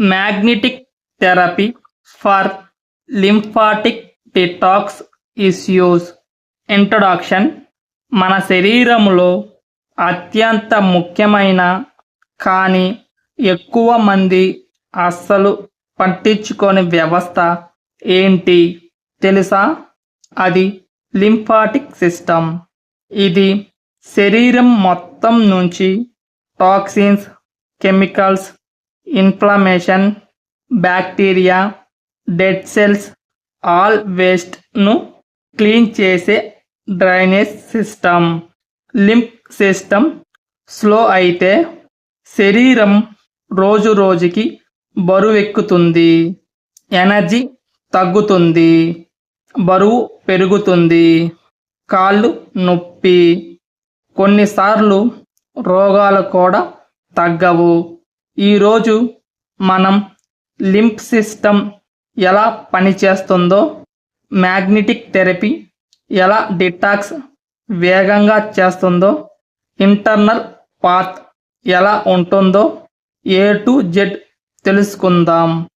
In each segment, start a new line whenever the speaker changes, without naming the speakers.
magnetic therapy for lymphatic detox issues. Introduction. మన శరీరంలో అత్యంత ముఖ్యమైన కానీ ఎక్కువ మంది అస్సలు పట్టించుకొని వ్యవస్థ ఏంటి తెలుసా? అది లింఫాటిక్ సిస్టమ్. ఇది శరీరం మొత్తం నుంచి toxins chemicals inflammation bacteria dead cells all వేస్ట్ను clean చేసే drainage system. Lymph system slow అయితే శరీరం రోజు రోజుకి బరువెక్కుతుంది. ఎనర్జీ తగ్గుతుంది. బరువు పెరుగుతుంది. కాళ్ళు నొప్పి. కొన్నిసార్లు రోగాలు కూడా తగ్గవు. ఈరోజు మనం లింప్ సిస్టమ్ ఎలా పనిచేస్తుందో మ్యాగ్నెటిక్ థెరపీ ఎలా డిటాక్స్ వేగంగా చేస్తుందో ఇంటర్నల్ పాత్ ఎలా ఉంటుందో ఏ టు జెడ్ తెలుసుకుందాం.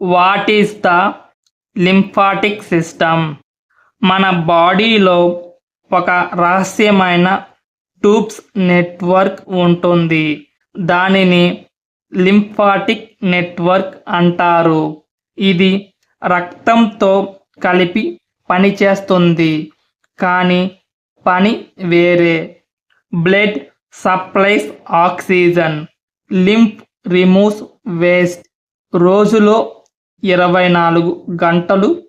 What is the lymphatic system మన బాడీలో ఒక రహస్యమైన ట్యూబ్స్ నెట్వర్క్ ఉంటుంది. దానిని లింఫాటిక్ నెట్వర్క్ అంటారు. ఇది రక్తంతో కలిపి పనిచేస్తుంది కానీ పని వేరే. Blood supplies oxygen lymph removes waste. రోజులో ఇరవై నాలుగు గంటలు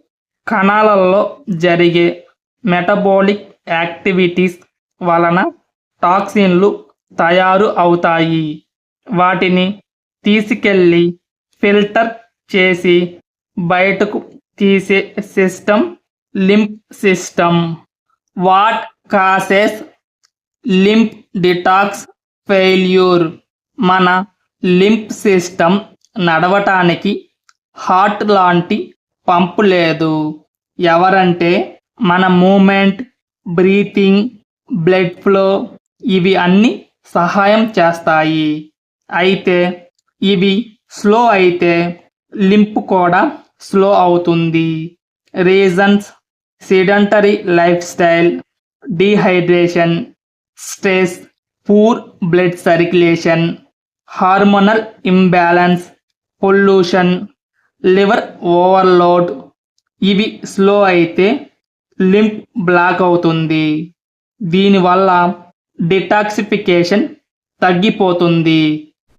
కణాలలో జరిగే మెటబాలిక్ యాక్టివిటీస్ వలన టాక్సిన్లు తయారు అవుతాయి. వాటిని తీసుకెళ్ళి ఫిల్టర్ చేసి బయటకు తీసే system lymph system. What causes lymph detox failure? మన లింప్ సిస్టమ్ నడవటానికి హార్ట్ లాంటి పంపు లేదు. ఎవరంటే మన మూమెంట్ బ్రీతింగ్ బ్లడ్ ఫ్లో ఇవి అన్నీ సహాయం చేస్తాయి. అయితే ఇవి స్లో అయితే లింప్ కూడా స్లో అవుతుంది. Reasons sedentary lifestyle dehydration stress poor blood circulation hormonal imbalance pollution liver overload. ఇవి స్లో అయితే లింప్ బ్లాక్ అవుతుంది. దీనివల్ల డిటాక్సిఫికేషన్ తగ్గిపోతుంది.